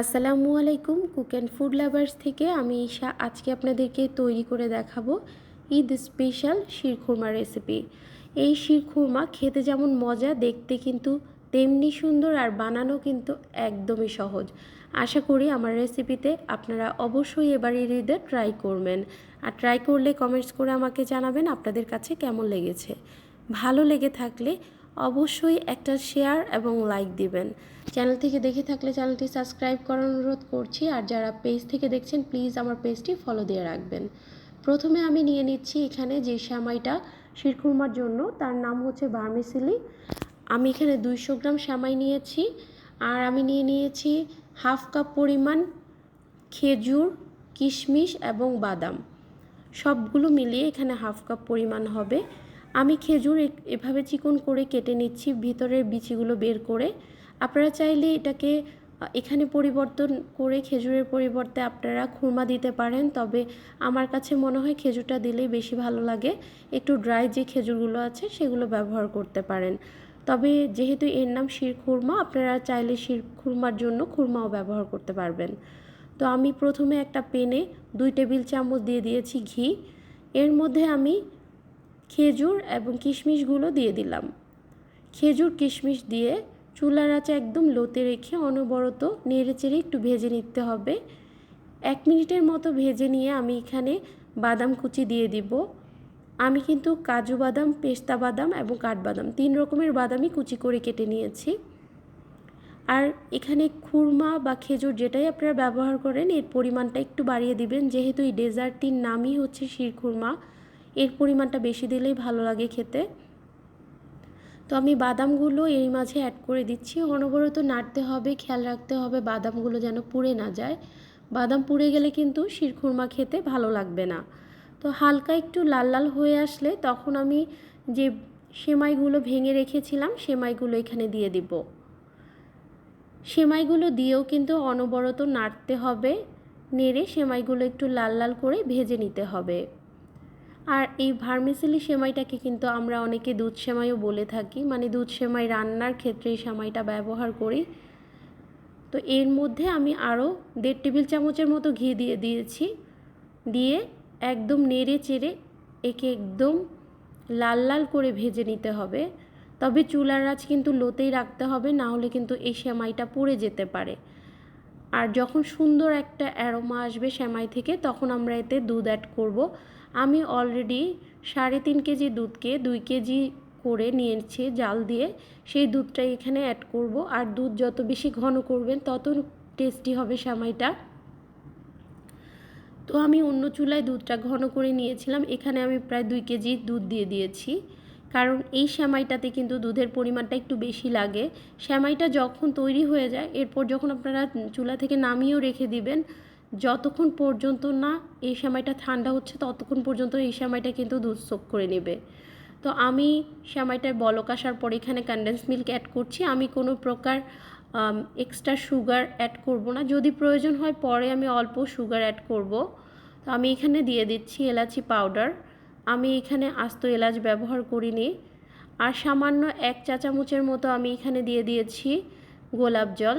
আসসালামু আলাইকুম, cook and food lovers থেকে আমি ঈশা। আজকে আপনাদেরকে তৈরি করে দেখাবো ঈদ স্পেশাল শিরখুরমা রেসিপি। এই শিরখুরমা খেতে যেমন মজা, দেখতে কিন্তু তেমনি সুন্দর আর বানানো কিন্তু একদমই সহজ। আশা করি আমার রেসিপিতে আপনারা অবশ্যই এবার ঈদে ট্রাই করবেন। আর ট্রাই করলে কমেন্টস করে আমাকে জানাবেন আপনাদের কাছে কেমন লেগেছে। ভালো লেগে থাকলে অবশ্যই একটা শেয়ার এবং লাইক দিবেন। চ্যানেল থেকে দেখে থাকলে চ্যানেলটি সাবস্ক্রাইব করার অনুরোধ করছি। আর যারা পেজ থেকে দেখছেন প্লিজ আমার পেজটি ফলো দিয়ে রাখবেন। প্রথমে আমি নিয়ে নিচ্ছি এখানে যে শ্যামাইটা শিরখুরমার জন্য। তার নাম হচ্ছে বার্মিসিলি। আমি এখানে দুইশো গ্রাম শ্যামাই নিয়েছি। আর আমি নিয়ে নিয়েছি হাফ কাপ পরিমাণ খেজুর, কিশমিশ এবং বাদাম। সবগুলো মিলিয়ে এখানে হাফ কাপ পরিমাণ হবে। আমি খেজুর এভাবে চিকন করে কেটে নিচ্ছি, ভিতরের বিচিগুলো বের করে। আপনারা চাইলে এটাকে এখানে পরিবর্তন করে খেজুরের পরিবর্তে আপনারা খুরমা দিতে পারেন, তবে আমার কাছে মনে হয় খেজুরটা দিলেই বেশি ভালো লাগে। একটু ড্রাই যে খেজুরগুলো আছে, সেগুলো ব্যবহার করতে পারেন। তবে যেহেতু এর নাম শির খুরমা, আপনারা চাইলে শির খুরমার জন্য খুরমাও ব্যবহার করতে পারবেন। তো আমি প্রথমে একটা পেনে দুই টেবিল চামচ দিয়ে দিয়েছি ঘি। এর মধ্যে আমি খেজুর এবং কিশমিশগুলো দিয়ে দিলাম। খেজুর, কিশমিশ দিয়ে চুলার আঁচে একদম লোতে রেখে অনবরত নেড়ে চেড়ে একটু ভেজে নিতে হবে। এক মিনিটের মতো ভেজে নিয়ে আমি এখানে বাদাম কুচি দিয়ে দিব। আমি কিন্তু কাজু বাদাম, পেস্তা বাদাম এবং কাঠবাদাম, তিন রকমের বাদামই কুচি করে কেটে নিয়েছি। আর এখানে খুরমা বা খেজুর যেটাই আপনারা ব্যবহার করেন, এর পরিমাণটা একটু বাড়িয়ে দিবেন। যেহেতু এই ডেজার্টটির নামই হচ্ছে শিরখুরমা এর পরিমাণটা বেশি দিলেই ভালো লাগে খেতে। তো আমি বাদামগুলো এর মাঝে অ্যাড করে দিচ্ছি। অনবরত নাড়তে হবে, খেয়াল রাখতে হবে বাদামগুলো যেন পুড়ে না যায়। বাদাম পুড়ে গেলে কিন্তু শিরখুরমা খেতে ভালো লাগবে না। তো হালকা একটু লাল লাল হয়ে আসলে তখন আমি যে সেমাইগুলো ভেঙে রেখেছিলাম, সেমাইগুলো এখানে দিয়ে দিব। সেমাইগুলো দিয়েও কিন্তু অনবরত নাড়তে হবে, নেড়ে সেমাইগুলো একটু লাল লাল করে ভেজে নিতে হবে। আর এই ভার্মিসেলি সেমাইটাকে কিন্তু আমরা অনেকে দুধ সেমাইও বলে থাকি। মানে দুধ সেমাই রান্নার ক্ষেত্রে এই সেমাইটা ব্যবহার করি। তো এর মধ্যে আমি আরও দেড় টেবিল চামচের মতো ঘি দিয়ে দিয়েছি। দিয়ে একদম নেড়ে চেড়ে একে একদম লাল লাল করে ভেজে নিতে হবে। তবে চুলার আঁচ কিন্তু লোতেই রাখতে হবে, না হলে কিন্তু এই সেমাইটা পুড়ে যেতে পারে। আর যখন সুন্দর একটা অ্যারোমা আসবে সেমাই থেকে, তখন আমরা এতে দুধ অ্যাড করব। আমি অলরেডি সাড়ে তিন কেজি দুধকে দুই কেজি করে নিয়েছি জাল দিয়ে। সেই দুধটাই এখানে অ্যাড করব। আর দুধ যত বেশি ঘন করবেন, তত টেস্টি হবে সামাইটা। তো আমি অন্য চুলায় দুধটা ঘন করে নিয়েছিলাম। এখানে আমি প্রায় দুই কেজি দুধ দিয়ে দিয়েছি। কারণ এই শ্যামাইটাতে কিন্তু দুধের পরিমাণটা একটু বেশি লাগে। শ্যামাইটা যখন তৈরি হয়ে যায়, এরপর যখন আপনারা চুলা থেকে নামিয়েও রেখে দিবেন, যতক্ষণ পর্যন্ত না এই সেমাইটা ঠান্ডা হচ্ছে, ততক্ষণ পর্যন্ত এই সেমাইটা কিন্তু দুধ সোপ করে নেবে। তো আমি সেমাইটার বলক আসার পর এখানে কন্ডেন্স মিল্ক অ্যাড করছি। আমি কোনো প্রকার এক্সট্রা সুগার অ্যাড করব না। যদি প্রয়োজন হয়, পরে আমি অল্প সুগার অ্যাড করব। তো আমি এখানে দিয়ে দিচ্ছি এলাচি পাউডার আমি এখানে আস্ত এলাচ ব্যবহার করিনি। আর সামান্য এক চা চামচের মতো আমি এখানে দিয়ে দিয়েছি গোলাপ জল।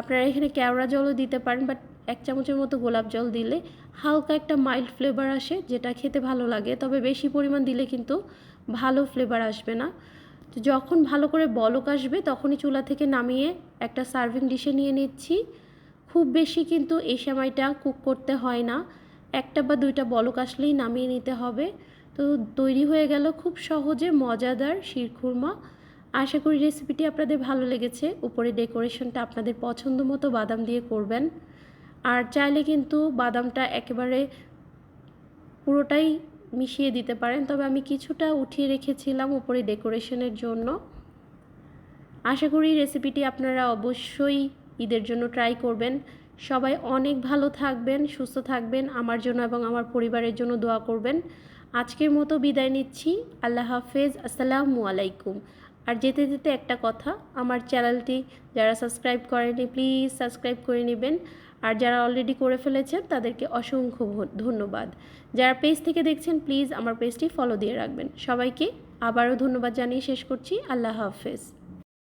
আপনারা এখানে কেওড়া জলও দিতে পারেন বাট এক চামচের মতো গোলাপ জল দিলে হালকা একটা মাইল্ড ফ্লেভার আসে, যেটা খেতে ভালো লাগে। তবে বেশি পরিমাণ দিলে কিন্তু ভালো ফ্লেভার আসবে না। তো যখন ভালো করে বলক আসবে, তখনই চুলা থেকে নামিয়ে একটা সার্ভিং ডিশে নিয়ে নিচ্ছি। খুব বেশি কিন্তু এই সময়টা কুক করতে হয় না। একটা বা দুইটা বলক আসলেই নামিয়ে নিতে হবে। তো তৈরি হয়ে গেল খুব সহজে মজাদার শিরখুরমা আশা করি রেসিপিটি আপনাদের ভালো লেগেছে। উপরে ডেকোরেশনটা আপনাদের পছন্দ মতো বাদাম দিয়ে করবেন। আর চাইলে কিন্তু বাদামটা একেবারে পুরোটাই মিশিয়ে দিতে পারেন। তবে আমি কিছুটা উঠিয়ে রেখেছিলাম উপরে ডেকোরেশনের জন্য। আশা করি রেসিপিটি আপনারা অবশ্যই ঈদের জন্য ট্রাই করবেন। সবাই অনেক ভালো থাকবেন, সুস্থ থাকবেন, আমার জন্য এবং আমার পরিবারের জন্য দোয়া করবেন। আজকের মতো বিদায় নিচ্ছি। আল্লাহ হাফেজ। আসসালামু আলাইকুম। আর যেতে যেতে একটা কথা, আমার চ্যানেলটি যারা সাবস্ক্রাইব করেনি প্লিজ সাবস্ক্রাইব করে নেবেন। আর যারা অলরেডি করে ফেলেছেন, তাদেরকে অসংখ্য ধন্যবাদ। যারা পেজ থেকে দেখছেন, প্লিজ আমার পেজটি ফলো দিয়ে রাখবেন। সবাইকে আবারও ধন্যবাদ জানিয়ে শেষ করছি। আল্লাহ হাফেজ।